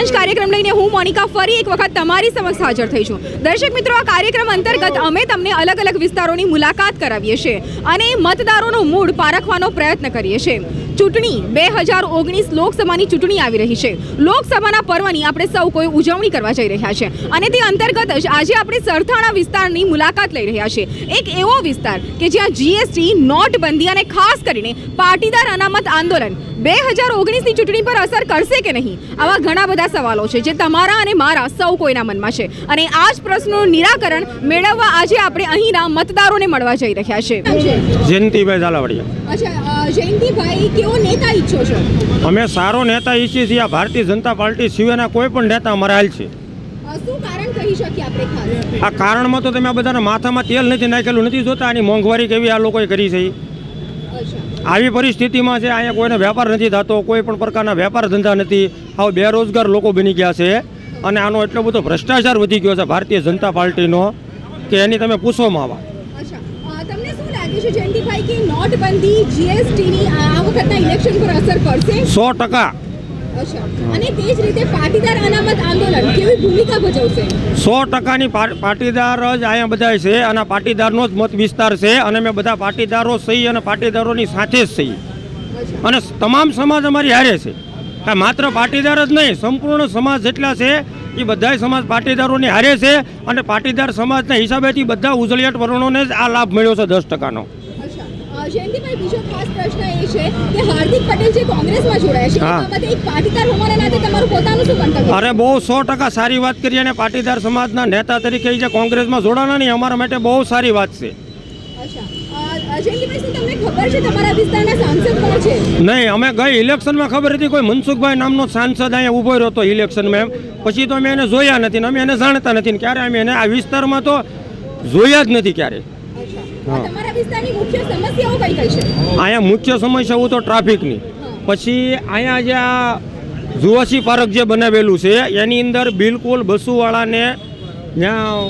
સત્તાની કાર્યક્રમ લઈને હું મોનિકા ફરી એક વખત તમારી સમક્ષ હાજર થઈ છું. દર્શક મિત્રો, આ કાર્યક્રમ અંતર્ગત અમે તમને અલગ અલગ વિસ્તારોની મુલાકાત કરાવીએ છીએ અને મતદારોનો મૂડ પારખવાનો પ્રયત્ન કરીએ છીએ. ચૂંટણી બે હજાર ઓગણીસ લોકસભાની ચૂંટણી આવી રહી છે. લોકસભાના પર્વની આપણે સૌ કોઈ ઉજવણી કરવા જઈ રહ્યા છે. અને તે અંતર્ગત જ આજે આપણે સરથાણા વિસ્તારની મુલાકાત લઈ રહ્યા છે એક એવો વિસ્તાર કે જ્યાં જીએસટી નોટબંધી અને ખાસ કરીને પાટીદાર અનામત આંદોલન બે હજાર ઓગણીસની ચૂંટણી પર અસર કરશે કે નહીં? આવા ઘણા બધા સવાલો છે જે તમારા અને મારા સૌ કોઈના મનમાં છે. અને આ જ પ્રશ્નોનું નિરાકરણ મેળવવા આજે આપણે અહીંના મતદારોને મળવા જઈ રહ્યા છે. જયંતિભાઈ ઝાલાવાડિયા. અચ્છા જયંતિભાઈ કેવો નેતા ઈચ્છો છો? અમે સારો નેતા ઈચ્છીએ છીએ આ ભારતીય જનતા પાર્ટી સિવાયના કોઈ પણ નેતા અમારે હાલ છે. આ કારણમાં તો તમે આ બધાના માથામાં તેલ નથી નાખેલું નથી જોતા આની મોંઘવારી કેવી આ લોકોએ કરી છે. આવી પરિસ્થિતિમાં છે અહીંયા કોઈને વેપાર નથી થતો કોઈ પણ પ્રકારના વેપાર ધંધા નથી. આવો બેરોજગાર લોકો બની ગયા છે. અને આનો એટલો બધો ભ્રષ્ટાચાર વધી ગયો છે ભારતીય જનતા પાર્ટીનો કે એની તમે પૂછવામાં આવા અચ્છા અ, તમને શું લાગે છે જયંતિભાઈ કે નોટબંધી જીએસટીની આ વખતના ઇલેક્શન પર અસર પડશે? સો ટકા. અને તે જ રીતે પાટીદાર અનામત આંદોલન કેવી ભૂમિકા ભજવશે? સો ટકાની પાટીદાર જ અહીંયા બધા છે અને પાટીદારનો જ મત વિસ્તાર છે અને અમે બધા પાટીદારો સહી અને પાટીદારોની સાથે જ સહી. અને તમામ સમાજ અમારી હારે છે. આ માત્ર પાટીદાર જ નહીં સંપૂર્ણ સમાજ જેટલા છે એ બધાય સમાજ પાટીદારોની હારે છે અને પાટીદાર સમાજના હિસાબેથી બધા ઉજળિયાટ વર્ણોને જ આ લાભ મળ્યો છે દસ ટકાનો. જયંતિભાઈ બીજો ખાસ પ્રશ્ન એ છે કે હાર્દિક પટેલ જે કોંગ્રેસમાં જોડાયા છે હા. એક પાટીદાર હોવાના નાતે તમારું પોતાનું શું મંતવ્ય? અરે બહુ સો ટકા સારી વાત કરી અને પાટીદાર સમાજના નેતા તરીકે જે કોંગ્રેસમાં જોડાણા નહીં અમારા માટે બહુ સારી વાત છે. અચ્છા. નહીં અમે ગઈ ઇલેક્શનમાં ખબર હતી કોઈ મનસુખભાઈ નામનો સાંસદ અહીંયા ઊભો રહ્યો હતો ઇલેક્શનમાં એમ. પછી તો અમે એને જોયા નથી અમે એને જાણતા નથી ને ક્યારે અમે એને આ વિસ્તારમાં તો જોયા જ નથી ક્યારે. અહીંયા મુખ્ય સમસ્યાઓ તો ટ્રાફિકની. પછી અહીંયા જે આ જુવાસી પાર્ક જે બનાવેલું છે એની અંદર બિલકુલ બસુવાળાને ત્યાં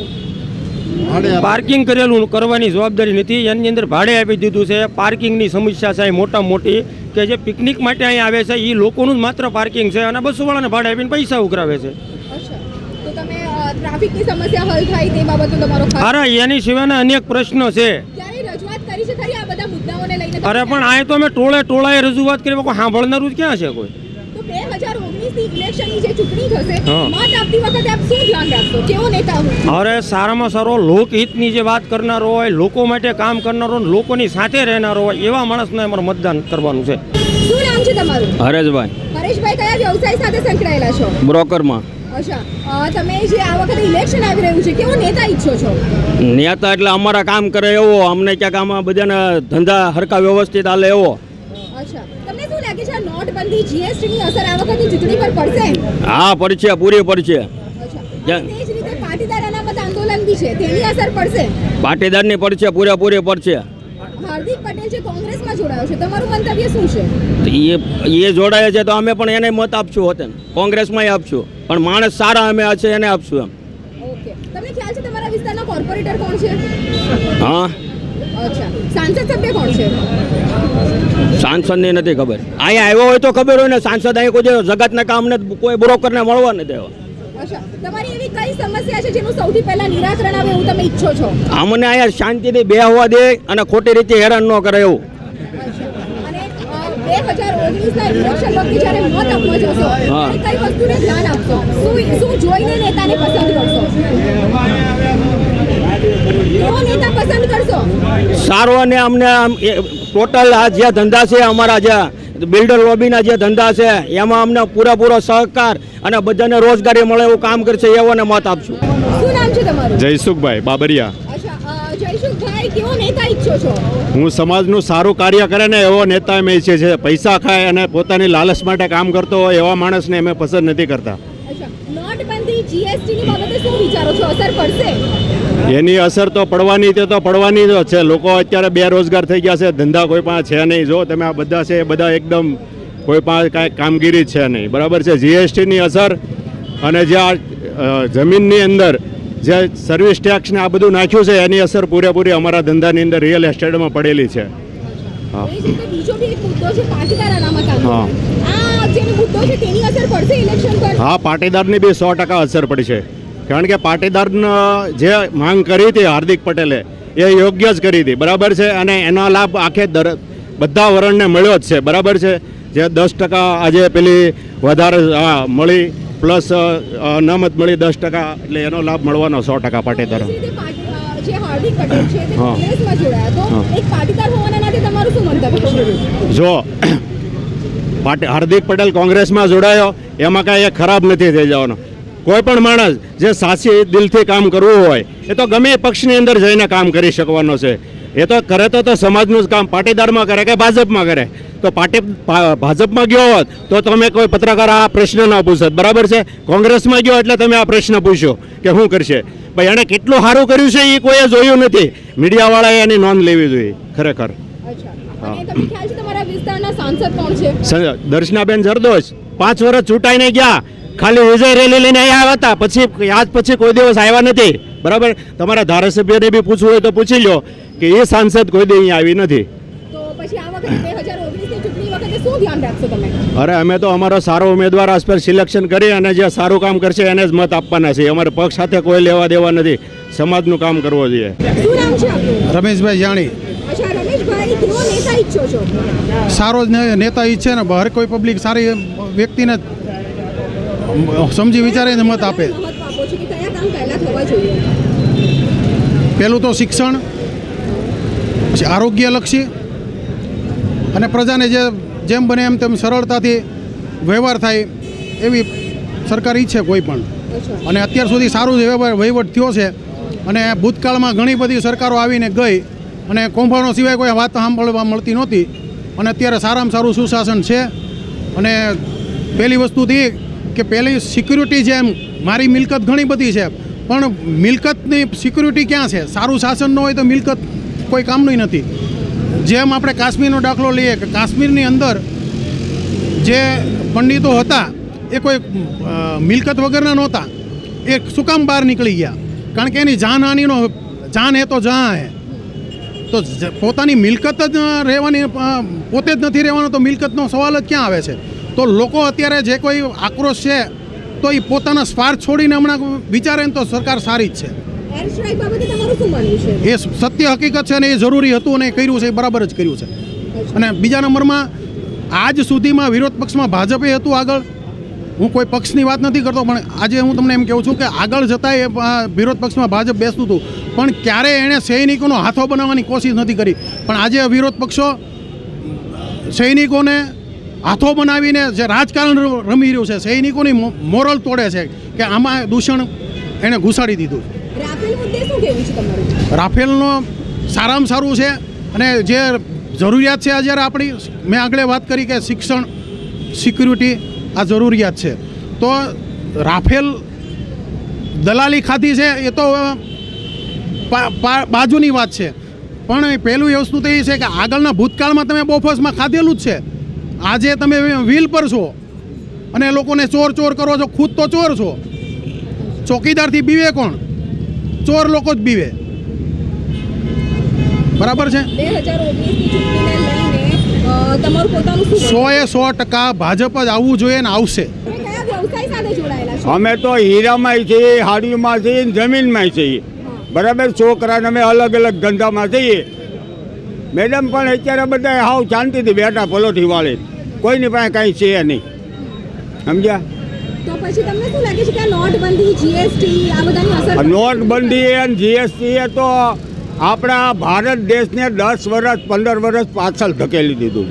પાર્કિંગ કરેલું કરવાની જવાબદારી નથી. એની અંદર ભાડે આપી દીધું છે. પાર્કિંગની સમસ્યા છે મોટા મોટી કે જે પિકનિક માટે અહીં આવે છે એ લોકોનું જ માત્ર પાર્કિંગ છે અને બસુવાળાને ભાડે આપીને પૈસા ઉઘરાવે છે. અચ્છા. તો તમે અ, ટ્રાફિકની સમસ્યા હલ થાય તે બાબતનો તમારો ખાસ અરે એની સિવાયના અનેક પ્રશ્નો છે. ક્યારે રજૂઆત કરી છે ખરી? આ બધા મુદ્દાઓને લઈને તમે? અરે પણ આ તો અમે ટોળે ટોળાએ રજૂઆત કરી સાંભળનારું જ ક્યાં છે કોઈ? અરે સારામાં સારો લોકહિતની જે વાત કરનારો હોય લોકો માટે કામ કરનારો હોય, લોકોની સાથે રહેનારો હોય એવા માણસને અમારે મતદાન કરવાનું છે. શું નામ છે તમારું? હરેશભાઈ. હરેશભાઈ કયા વ્યવસાય સાથે સંકળાયેલા છો? બ્રોકરમાં. તમે જે આ વખતે ઇલેક્શન આવી રહ્યું છે કેવો નેતા ઈચ્છો છો? નેતા એટલે અમારા કામ કરે એવો અમને ક્યાંક આમાં બધાને ધંધા હરકા વ્યવસ્થિત હાલે એવો અચ્છા તમને શું લાગે છે આ જીએસટી ની અસર આ વખતે ચૂંટણી પર પડશે? હા પડશે પૂરી પડશે. પાટીદાર અનામત આંદોલન બી છે તેની અસર પડશે? પાટીદારની પડશે પૂરેપૂરી પડશે. હાર્દિક પટેલ જે કોંગ્રેસમાં જોડાયો છે તમારું મંતવ્ય શું છે? એ એ જોડાય છે તો અમે પણ એને મત આપશું હોતે. ને કોંગ્રેસમાંય આપશું. પણ માણસ સારા અમે છે એને આપશું એમ. ઓકે. તમને ખ્યાલ છે તમારા વિસ્તારનો કોર્પોરેટર કોણ છે? હા. સાંસદ સભ્ય કોણ છે? સાંસદની નથી ખબર. અહીંયા આવ્યો હોય તો ખબર હોય ને સાંસદ અહીં કોઈ જગતના કામને કોઈ બ્રોકરને મળવા નથી આવ્યા. તમારી એવી કઈ સમસ્યા છે જેનું સૌથી પહેલા નિરાકરણ આવે એવું તમે ઈચ્છો છો? અમને અહીંયા શાંતિથી બેહવા દે અને ખોટી રીતે હેરાન ન કરે એવું. બે. કઈ વસ્તુને ધ્યાન આપશો? શું શું જોઈને નેતાને પસંદ કરશો કેવો નેતા પસંદ કરશો સારો અને અમને આમ એ ટોટલ આ જે ધંધા છે અમારા જે બિલ્ડર લોબીના જે ધંધા છે એમાં અમને પૂરેપૂરો સહકાર અને બધાને રોજગારી મળે એવું કામ કરશે એવોને મત આપશું. શું નામ છે તમારું? જયસુખભાઈ બાબરિયા. અચ્છા અ, જયસુખભાઈ કેવો નેતા ઈચ્છો છો? હું સમાજનું સારું કાર્ય કરે ને એવો નેતા અમે ઈચ્છીએ છીએ. પૈસા ખાય અને પોતાની લાલચ માટે કામ કરતો હોય એવા માણસને અમે પસંદ નથી કરતા. અચ્છા નોટબંધી જીએસટી ની બાબતે શું વિચારો છો? અસર પડશે? એની અસર તો પડવાની તે તો પડવાની જ છે. લોકો અત્યારે બેરોજગાર થઈ ગયા છે. ધંધા કોઈ પાસે છે નહીં. જો તમે આ બધા છે એ બધા એકદમ કોઈ પાસે કાંઈ કામગીરી છે નહીં. બરાબર છે? જીએસટીની અસર અને જે આ જમીનની અંદર જે સર્વિસ ટેક્સને આ બધું નાખ્યું છે એની અસર પૂરેપૂરી અમારા ધંધાની અંદર રિયલ એસ્ટેટમાં પડેલી છે. હા. એ જ મુદ્દો છે હા. આંદોલન જે મુદ્દો છે તેની અસર પડશે ઇલેક્શન હા પાટીદારની બી સો ટકા અસર પડી છે. કારણ કે પાટીદારનો જે માંગ કરી હતી હાર્દિક પટેલે એ યોગ્ય જ કરી હતી. બરાબર છે? અને એનો લાભ આખે દર બધા વરણને મળ્યો જ છે. બરાબર છે? જે દસ ટકા આજે પેલી વધારે મળી પ્લસ અનામત મળી દસ ટકા એટલે એનો લાભ મળવાનો સો ટકા પાટીદારો. જે હાર્દિક પટેલ હા. કોંગ્રેસમાં જોડાયા. હા. એમાં કાંઈ એ ખરાબ નથી થઈ જવાનો. કોઈ પણ માણસ જે સાચી દિલથી કામ કરવું હોય, એ તો ગમે પક્ષની અંદર જઈને કામ કરી શકવાનો છે. એ તો કરે તો તો સમાજનું જ કામ, પાટીદારમાં કરે કે ભાજપમાં કરે? તો પાટી ભાજપમાં ગયો હોત, તો તમે કોઈ પત્રકાર આ પ્રશ્ન ન પૂછત. બરાબર છે? કોંગ્રેસમાં ગયો એટલે તમે આ પ્રશ્ન પૂછ્યો કે શું કરશે? ભાઈ, એણે કેટલું સારું કર્યું છે એ કોઈએ જોયું નથી. મીડિયાવાળાએ એની નોંધ લેવી જોઈએ, ખરેખર. અચ્છા. સાંસદ કોણ છે? દર્શનાબેન જરદોશ. પાંચ વર્ષ ચૂંટાઈને ગયા. ખાલી વિજય રેલી લઈને અહીંયા આવ્યા હતા. પછી આજ પછી કોઈ દિવસ આવ્યા નથી. બરાબર? તમારા ધારાસભ્યને બી પૂછવું હોય તો પૂછી લો કે એ સાંસદ કોઈ દી અહીંયા આવી નથી. તો પછી આ વખતે બે હજાર ઓગણીસની ચૂંટણી વખતે શું ધ્યાન રાખશો તમે? અરે અમે તો અમારો સારો ઉમેદવાર આસ પર સિલેક્શન કરી અને જે સારું કામ કરશે એને જ મત આપવાના છે. અમારે પક્ષ સાથે કોઈ લેવા દેવા નથી. સમાજનું કામ કરવું જોઈએ. રમેશભાઈ જાણી. રમેશભાઈ નેતા ઈચ્છો છો? સારો જ નેતા ઈચ્છે ને, હર કોઈ પબ્લિક સારી વ્યક્તિને સમજી વિચારીને મત આપે. પહેલા તો શિક્ષણ આરોગ્યલક્ષી અને પ્રજાને જે, જેમ બને એમ તેમ સરળતાથી વ્યવહાર થાય એવી સરકાર ઈચ્છે કોઈ પણ. અને અત્યાર સુધી સારું જ વહીવટ થયો છે અને ભૂતકાળમાં ઘણી બધી સરકારો આવીને ગઈ અને કૌભાંડો સિવાય કોઈ વાત સાંભળવા મળતી નહોતી. અને અત્યારે સારામાં સારું સુશાસન છે. અને પહેલી વસ્તુ તો કે પહેલી સિક્યુરિટી જેમ મારી મિલકત ઘણી બધી છે. પણ મિલકતની સિક્યુરિટી ક્યાં છે? સારું શાસન ન હોય તો મિલકત કોઈ કામનું નથી. જેમ આપણે કાશ્મીરનો દાખલો લઈએ કે કાશ્મીરની અંદર જે પંડિતો હતા, એ કોઈ મિલકત વગરના નહોતા. એ શું કામ બહાર નીકળી ગયા? કારણ કે એની જાનહાનિનો, જાન હે તો જહાં હે. તો પોતાની મિલકત જ રહેવાની પોતે જ નથી રહેવાનો તો મિલકતનો સવાલ જ ક્યાં આવે છે? તો લોકો અત્યારે જે કોઈ આક્રોશ છે તો એ પોતાના સ્વાર્થ છોડીને હમણાં વિચારે ને તો સરકાર સારી જ છે. એ સત્ય હકીકત છે અને એ જરૂરી હતું અને એ કર્યું છે એ બરાબર જ કર્યું છે. અને બીજા નંબરમાં આજ સુધીમાં વિરોધ પક્ષમાં ભાજપે હતું આગળ. હું કોઈ પક્ષની વાત નથી કરતો પણ આજે હું તમને એમ કહું છું કે આગળ જતાં એ વિરોધ પક્ષમાં ભાજપ બેસતું હતું. પણ ક્યારે એણે સૈનિકોનો હાથો બનાવવાની કોશિશ નથી કરી. પણ આજે વિરોધ પક્ષો સૈનિકોને હાથો બનાવીને જે રાજકારણ રમી રહ્યું છે સૈનિકોની મોરલ તોડે છે કે આમાં દૂષણ એણે ઘુસાડી દીધું. રાફેલનો સારામાં સારું છે અને જે જરૂરિયાત છે જ્યારે આપણી મેં આગળ વાત કરી કે શિક્ષણ સિક્યુરિટી આ જરૂરિયાત છે. તો રાફેલ દલાલી ખાધી છે એ તો બાજુની વાત છે. પણ પહેલું એ વસ્તુ તો એ છે કે આગળના ભૂતકાળમાં તમે બોફસમાં ખાધેલું જ છે. આજે તમે વ્હીલ પર છો અને લોકોને ચોર ચોર કરો છો ખુદ તો ચોર છો. ચોકીદારથી બીવે કોણ? ચોર લોકો જ બીવે. બરાબર છે? સો એ સો ટકા ભાજપ જ આવવું જોઈએ ને આવશે. અમે તો હીરામાં છીએ હાડીમાં છીએ જમીનમાં છીએ. બરાબર છોકરાને અમે અલગ અલગ ધંધામાં જઈએ મેડમ પણ અત્યારે બધા હાવ શાંતિથી બેઠા પલોઠી વાળી. કોઈની પાસે કાંઈ છે નહીં. સમજ્યા? નોટબંધી અને જીએસટી એ તો આપણા ભારત દેશને દસ વર્ષ પંદર વર્ષ પાછળ ધકેલી દીધું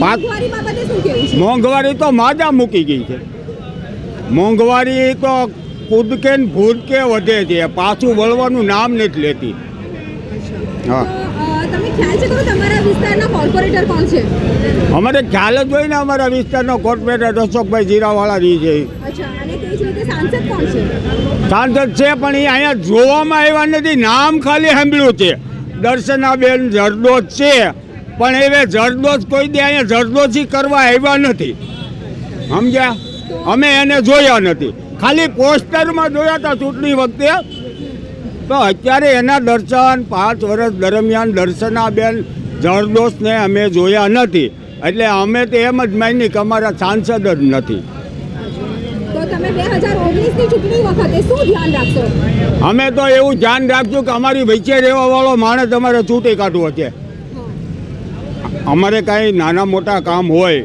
મોંઘવારી છે? મોંઘવારી તો માજા મૂકી ગઈ છે. મોંઘવારી તો કૂદકે ને ભૂદકે વધે છે. પાછું વળવાનું નામ નથી લેતી. હા. તો, અ, તમને ખ્યાલ છે ખરો તમારા વિસ્તારના કોર્પોરેટર કોણ છે? અમારે ખ્યાલ જ હોય ને અમારા વિસ્તારનો કોર્પોરેટર અશોકભાઈ જીરાવાળા રહી છે. સાંસદ છે? સાંસદ છે પણ એ અહીંયા જોવામાં આવ્યા નથી. નામ ખાલી સાંભળ્યું છે. દર્શનાબેન જરદોજ છે પણ હવે જરદોજ કોઈ દે અહીંયા જરદોજી કરવા આવ્યા નથી. સમજ્યા? અમે એને જોયા નથી. ખાલી પોસ્ટરમાં જોયા હતા ચૂંટણી વખતે. તો અત્યારે એના દર્શન પાંચ વર્ષ દરમિયાન દર્શનાબેન જરદોષને અમે જોયા નથી. એટલે અમે તો એમ જ માની કે અમારા સાંસદ જ નથી. અમે તો એવું ધ્યાન રાખજો કે અમારી વચ્ચે રહેવા વાળો માણસ અમારે ચૂંટી કાઢવો છે. અમારે કાંઈ નાના મોટા કામ હોય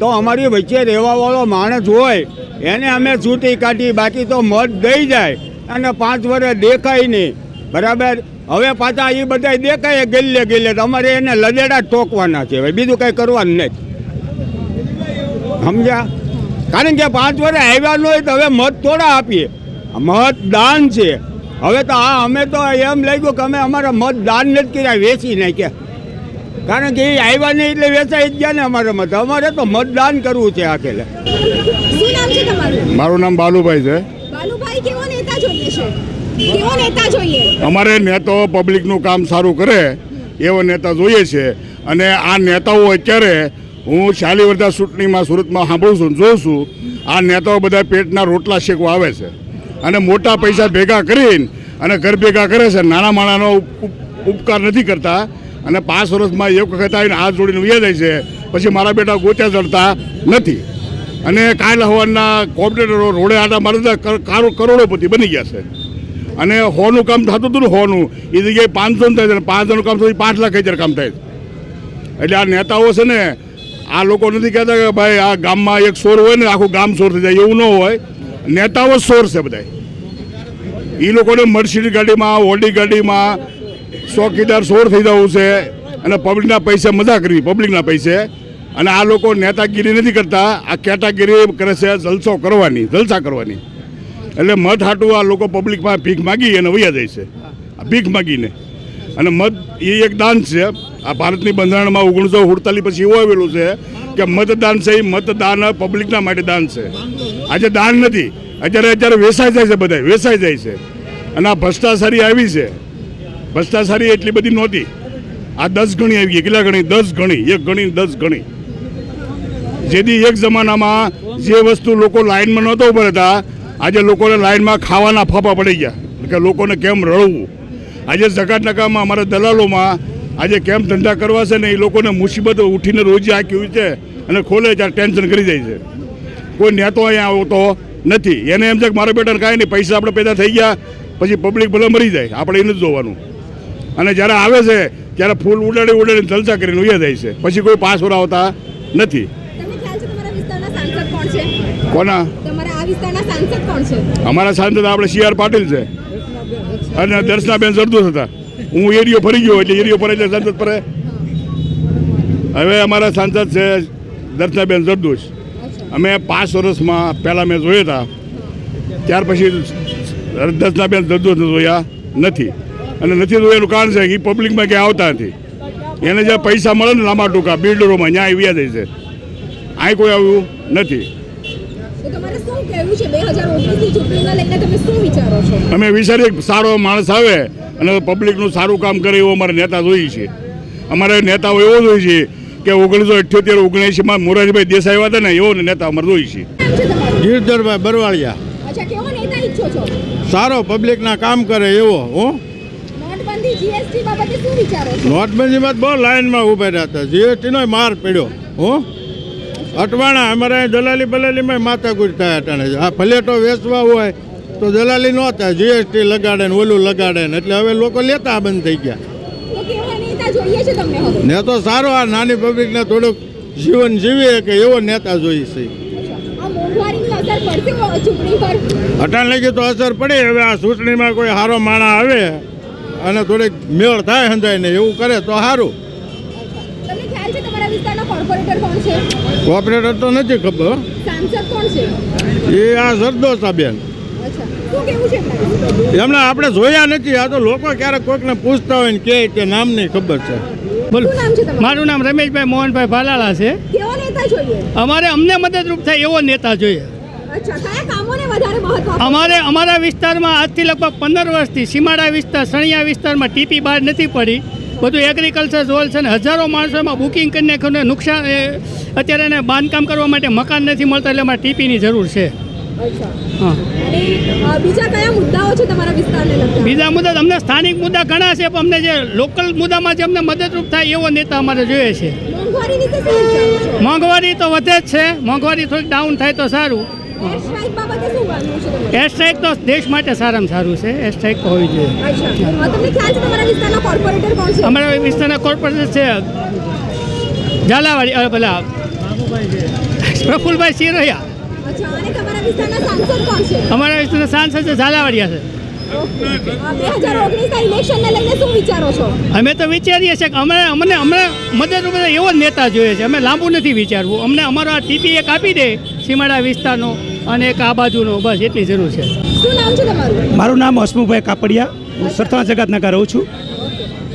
તો અમારી વચ્ચે રહેવા વાળો માણસ હોય એને અમે છૂટી કાઢી, બાકી તો મત દઈ જાય અને પાંચ વર્ષ દેખાય નહીં. બરાબર? હવે પાછા એ બધા દેખાય ગેલે ગેલે તો અમારે એને લદેડા ઠોકવાના છે હવે બીજું કંઈ કરવાનું નથી. સમજ્યા? કારણ કે પાંચ વર્ષ આવ્યા હોય તો હવે મત થોડા આપીએ. મતદાન છે. હવે તો આ અમે તો એમ લાગ્યું કે અમે અમારા મતદાન નથી કર્યા, વેચી નાખ્યા. કારણ કે એ આવ્યા નહીં એટલે વેચાઈ જ ગયા ને અમારા મત અમારે તો મતદાન કરવું છે આખેલે. શું નામ છે તમારું? મારું નામ બાલુભાઈ છે. બાલુભાઈ કેવો નેતા જોઈએ છે? કેવો નેતા જોઈએ? અમારે નેતાઓ પબ્લિકનું કામ સારું કરે એવો નેતા જોઈએ છે. અને આ નેતાઓ અત્યારે હું શાલીવર્ધા ચૂંટણીમાં સુરતમાં સાંભળું છું જોઉં છું આ નેતાઓ બધા પેટના રોટલા શેકવા આવે છે. અને મોટા પૈસા ભેગા કરીને અને ઘર ભેગા કરે છે. નાના માણાનો ઉપ- ઉપ- ઉપકાર નથી કરતા. અને પાંચ વર્ષમાં એક વખત આવીને હાથ જોડીને ઉયા જાય છે, પછી મારા બેટા ગોત્યા ચડતા નથી. અને કાલ હવાના કોમ્પિટેટરો રોડે આટા મારતા કારો- કરોડોપતિ બની ગયા છે. અને હોનું કામ થતું હતું ને હોનું, એ જગ્યાએ પાંચસો થાય છે પાંચસોનું કામ થતું પાંચ લાખ હજાર કામ થાય એટલે આ નેતાઓ છે ને, આ લોકો નથી કહેતા કે ભાઈ આ ગામમાં એક સોર હોય ને, આખું ગામ સોર થઈ જાય, એવું ન હોય. નેતાઓ સોર છે બધા એ લોકોને મર્સિડીઝ ગાડીમાં, ઓડી ગાડીમાં ચોકીદાર સોર થઈ જવું છે અને પબ્લિકના પૈસે મજા કરવી પબ્લિકના પૈસે. અને આ લોકો નેતાગીરી નથી કરતા, આ કેટાગીરી કરે છે જલસો કરવાની, જલસા કરવાની. એટલે મત હાટું આ લોકો પબ્લિકમાં ભીખ માગી અને વૈયા જાય છે. ભીખ માગીને. અને મત એ એક દાન છે. આ ભારતની બંધારણમાં ઓગણીસો સુડતાલીસ પછી એવું આવેલું છે કે મતદાન છે એ મતદાન પબ્લિકના માટે દાન છે. આજે દાન નથી. અત્યારે અત્યારે વેસાઈ જાય છે બધા વેસાઈ જાય છે. અને આ ભ્રષ્ટાચારી આવી છે. ભ્રષ્ટાચારી એટલી બધી નહોતી. આ દસ ગણી આવી ગઈ. કેટલા ગણી? દસ ગણી. એક ગણી દસ ગણી. જેથી એક જમાનામાં જે વસ્તુ લોકો લાઇનમાં નહોતો ઊભા આજે લોકોને લાઇનમાં ખાવાના ફાફા પડી ગયા. કે લોકોને કેમ રળવું આજે જકાત નકામાં અમારા દલાલોમાં આજે કેમ ધંધા કરવા છે ને એ લોકોને મુસીબત ઉઠીને રોજી આખી છે અને ખોલે ત્યારે ટેન્શન કરી જાય છે. કોઈ નેતો અહીંયા આવતો નથી. એને એમ છે કે મારા બેટાને કાંઈ નહીં, પૈસા આપણે પેદા થઈ ગયા, પછી પબ્લિક ભલે મરી જાય. આપણે એને જ જોવાનું. અને જ્યારે આવે છે ત્યારે ફૂલ ઉડાડી ઉડાડીને જલસા કરીને ઉયા જાય છે. પછી કોઈ પાસ આવતા નથી. કોના? અમારા સાંસદ આપણે સી આર પાટીલ છે. અને દર્શનાબેન સરદોસ હતા. હું એરિયો ફરી ગયો એટલે એરિયો ફરે એટલે સાંસદ ફરે હવે અમારા સાંસદ છે દર્શનાબેન સરદોસ અમે પાંચ વર્ષમાં પહેલાં મેં જોયા હતા. ત્યાર પછી દર્શનાબેન સરદોસ જોયા નથી. અને નથી તો એનું કારણ છે કે એ પબ્લિકમાં ક્યાં આવતા નથી. એને જ્યાં પૈસા મળે ને લાંબા ટૂંકા બિલ્ડરોમાં ત્યાં આવી જાય છે. અહીં કોઈ આવ્યું નથી. તો તમારે શું કહેવું છે બે હજાર ઓગણીસની ચૂંટણીને લઈને તમે શું વિચારો છો? અમે વિચારીએ સારો માણસ આવે અને પબ્લિકનું સારું કામ કરે એવો અમારે નેતા જોઈએ છે અમારે નેતાઓ એવો જોઈએ છે કે ઓગણીસો અઠ્યોતેર ઓગણીસમાં મોરારજીભાઈ દેસાઈ આવ્યા હતા ને એવો નેતા અમારે જોઈએ છે ગીરધરભાઈ બરવાળિયા. અચ્છા કેવો નેતા ઈચ્છો છો? સારો પબ્લિકના કામ કરે એવો હું નોટબંધી જીએસટી બાબતે શું વિચારો છો નોટબંધીમાં તો બહુ લાઇનમાં ઊભા રહ્યા હતા. જીએસટીનો માર પડ્યો હું? અટવાણા અમારે દલાલી બલાલીમાં માથાકૂટ થાય અટાણે આ ફલેટો વેચવા હોય તો દલાલી ન થાય. જીએસટી લગાડે ને ઓલું લગાડે ને. એટલે હવે લોકો લેતા બંધ થઈ ગયા. ને તો સારો આ નાની પબ્લિકને થોડુંક જીવન જીવીએ કે એવો નેતા જોઈએ છે. અટાણ લગી તો અસર પડે. હવે આ ચૂંટણીમાં કોઈ સારો માણા આવે અને થોડીક મેળ થાય સમજાય ને એવું કરે તો સારું. તમને ખ્યાલ છે તમારા વિસ્તારના કોર્પોરેટર કોઓપરેટર તો નથી ખબર. સાંસદ કોણ છે? એ આ કેવું છે એમના આપણે જોયા નથી આ તો લોકો ક્યારેક કોઈકને પૂછતા હોય ને કે તે નામ નહીં ખબર છે. શું નામ છે તમારું? મારું નામ રમેશભાઈ મોહનભાઈ ભાલાળા છે. કેવો નેતા જોઈએ? અમારે અમને મદદરૂપ થાય એવો નેતા જોઈએ. અમારે અમારા વિસ્તારમાં આજથી લગભગ પંદર વર્ષથી સીમાડા વિસ્તાર સણિયા વિસ્તારમાં ટીપી બહાર નથી પડી. બધું એગ્રીકલ્ચર ઝોલ છે ને હજારો માણસો એમાં બુકિંગ કરીને નાખ્યું નુકસાન અત્યારે એને બાંધકામ કરવા માટે મકાન નથી મળતા એટલે અમારે ટીપીની જરૂર છે. બીજા મુદ્દા અમને સ્થાનિક મુદ્દા ઘણા છે પણ અમને જે લોકલ મુદ્દામાં જે અમને મદદરૂપ થાય એવો નેતા અમારે જોઈએ છો. મોંઘવારી તો વધે જ છે મોંઘવારી થોડીક ડાઉન થાય તો સારું. એર સ્ટ્રાઇક તો દેશ માટે સારામાં સારું છે. એર સ્ટ્રાઇક હોવી જોઈએ. અમારા વિસ્તારના કોર્પોરેટર છે ઝાલાવાડી પેલા પ્રફુલભાઈ સિરોયા છે? અમારા વિસ્તારના સાંસદ છે ઝાલાવાડિયા છે. અમે તો વિચારીએ છીએ કે અમે અમને અમને મદદરૂપ એવો જ નેતા જોઈએ છે. અમે લાંબુ નથી વિચારવું. અમને અમારો આ ટીપી એક આપી દે સીમાડા વિસ્તારનો અને એક આ બાજુનો. બસ એટલી જરૂર છે. શું નામ છે તમારું? મારું નામ હસમુભાઈ કાપડિયા. હું સરથાણા જગતનગર રહું છું.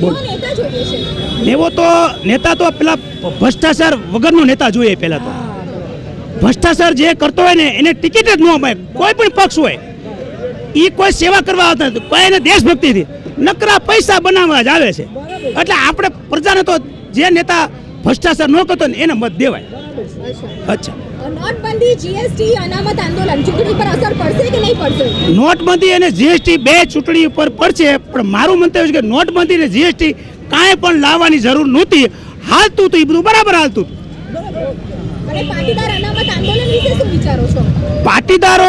બોલ. કેવો નેતા જોઈએ છે? એવો તો નેતા તો પેલા ભ્રષ્ટાચાર વગરનો નેતા જોઈએ પહેલાં તો. ભ્રષ્ટાચાર જે કરતો હોય ને એને ટિકિટ જ ન અપાય કોઈ પણ પક્ષ હોય. એ કોઈ સેવા કરવા આવતા નથી. કોઈ એને દેશભક્તિથી નકરા પૈસા બનાવવા જ આવે છે. એટલે આપણે પ્રજાને તો જે નેતા ભ્રષ્ટાચાર ન કરતો ને એને મત દેવાય. અચ્છા. નોટબંધી જીએસટી અનામત આંદોલન ચૂંટણી પર અસર પડશે કે નહીં પડશે? નોટબંધી અને જીએસટી બે ચૂંટણી ઉપર પડશે પણ મારું મંતવ્ય છે કે નોટબંધી અને જીએસટી કાંઈ પણ લાવવાની જરૂર નહોતી. હાલતું હતું એ બધું બરાબર હાલતું હતું. પાટીદાર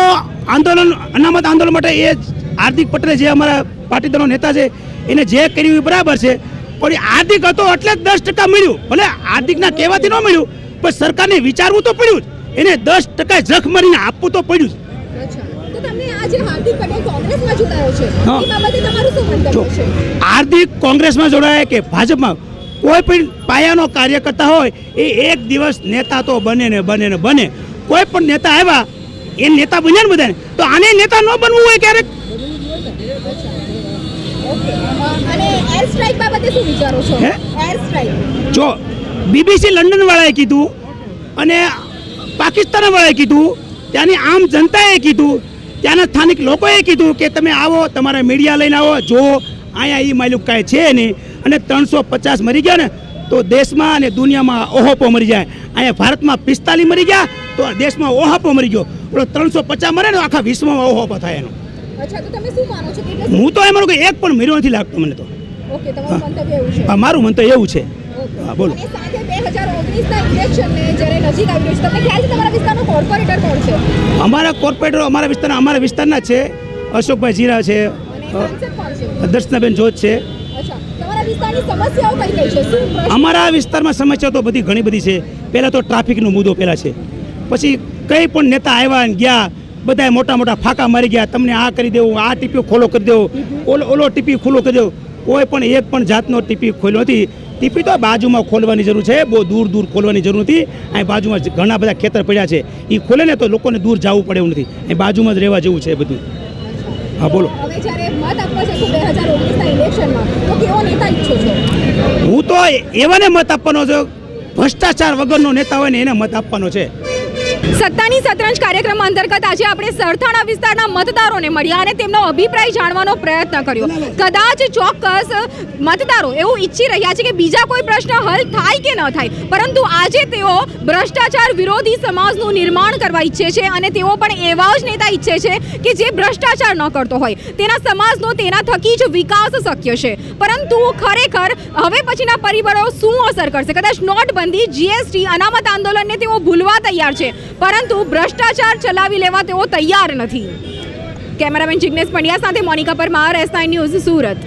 આંદોલન અનામત આંદોલન માટે એ હાર્દિક પટેલે જે અમારા પાટીદારો નેતા છે એને જે કર્યું એ બરાબર છે પણ એ હાર્દિક હતો એટલે દસ ટકા મળ્યું. ભલે હાર્દિકના કહેવાથી ન મળ્યું પણ સરકારને વિચારવું તો પડ્યું જ. એને દસ ટકા જખ મારીને આપવું તો પડ્યું જ હાર્દિક કોંગ્રેસમાં જોડાય કે ભાજપમાં કોઈ પણ પાયાનો કાર્યકર્તા હોય એ એક દિવસ નેતા તો બને ને બને ને બને. કોઈ પણ નેતા આવ્યા એ નેતા બન્યા ને બધાને. તો આને નેતા ન બનવું હોય ક્યારેક? જો બીબીસી લંડન વાળાએ કીધું અને પાકિસ્તાન વાળાએ કીધું ત્યાંની આમ જનતાએ કીધું ત્યાંના સ્થાનિક લોકોએ કીધું કે તમે આવો તમારા મીડિયા લઈને આવો જો અહીંયા એ માયલુક કાંઈ છે નહીં. અને ત્રણસો પચાસ મરી ગયા ને તો દેશમાં અને દુનિયામાં ઓહોપો મરી જાય. અહીંયા ભારતમાં પિસ્તાલીસ મરી ગયા તો દેશમાં ઓહાપો મરી ગયો. ઓલો ત્રણસો પચાસ મરે ને આખા વિશ્વમાં ઓહોપો થાય એનો. હું તો એમ માનું કે એક પણ મર્યો નથી લાગતો મને તો. ઓકે મન તો એવું છે. મારું હા, બોલો. અમારા કોર્પોરેટરો અમારા વિસ્તારના અમારા વિસ્તારના છે. અશોકભાઈ જીરા છે. દર્શનાબેન જોત છે. અમારા વિસ્તારમાં સમસ્યા તો બધી ઘણી બધી છે. પહેલાં તો ટ્રાફિકનો મુદ્દો પહેલાં છે. પછી કંઈ પણ નેતા આવ્યા ગયા બધાએ મોટા મોટા ફાંકા મારી ગયા, તમને આ કરી દેવું, આ ટીપીઓ ખોલો કરી દેવો, ઓલો ઓલો ટીપી ખુલ્લો કરી દેવો. કોઈ પણ એક પણ જાતનો ટીપી ખોલ્યો નથી. ટીપી તો બાજુમાં ખોલવાની જરૂર છે. બહુ દૂર દૂર ખોલવાની જરૂર નથી. અહીં બાજુમાં ઘણા બધા ખેતર પડ્યા છે. એ ખોલે ને તો લોકોને દૂર જવું પડે એવું નથી. અહીં બાજુમાં જ રહેવા જેવું છે બધું. હા બોલો. હવે જ્યારે મત આપવા જશો બે હજાર ઓગણીસના ઇલેક્શનમાં તો કેવો નેતા ઈચ્છો છો? હું તો એવાને મત આપવાનો છું. ભ્રષ્ટાચાર વગરનો નેતા હોય ને એને મત આપવાનો છે. સત્તાની શતરંજ કાર્યક્રમ અંતર્ગત આજે આપણે સરથાણા વિસ્તારના મતદારોને મળ્યા અને તેમનો અભિપ્રાય જાણવાનો પ્રયત્ન કર્યો. કદાચ ચોક્કસ મતદારો એવું ઈચ્છી રહ્યા છે કે બીજા કોઈ પ્રશ્ન હલ થાય કે ન થાય, પરંતુ આજે તેઓ ભ્રષ્ટાચાર વિરોધી સમાજનું નિર્માણ કરવા ઈચ્છે છે અને તેઓ પણ એવા જ નેતા ઈચ્છે છે કે જે ભ્રષ્ટાચાર ન કરતો હોય. તેના સમાજનો તેના થકી જ વિકાસ શક્ય છે. પરંતુ ખરેખર હવે પછીના પરિબળો શું અસર કરશે? કદાચ નોટબંધી, જીએસટી, અનામત આંદોલનને તેઓ ભૂલવા તૈયાર છે. પરંતુ ભ્રષ્ટાચાર ચલાવી લેવા તેઓ તૈયાર નથી. કેમેરામેન જિગ્નેશ પંડ્યા સાથે મોનિકા પરમાર એસઆઈ ન્યૂઝ સુરત.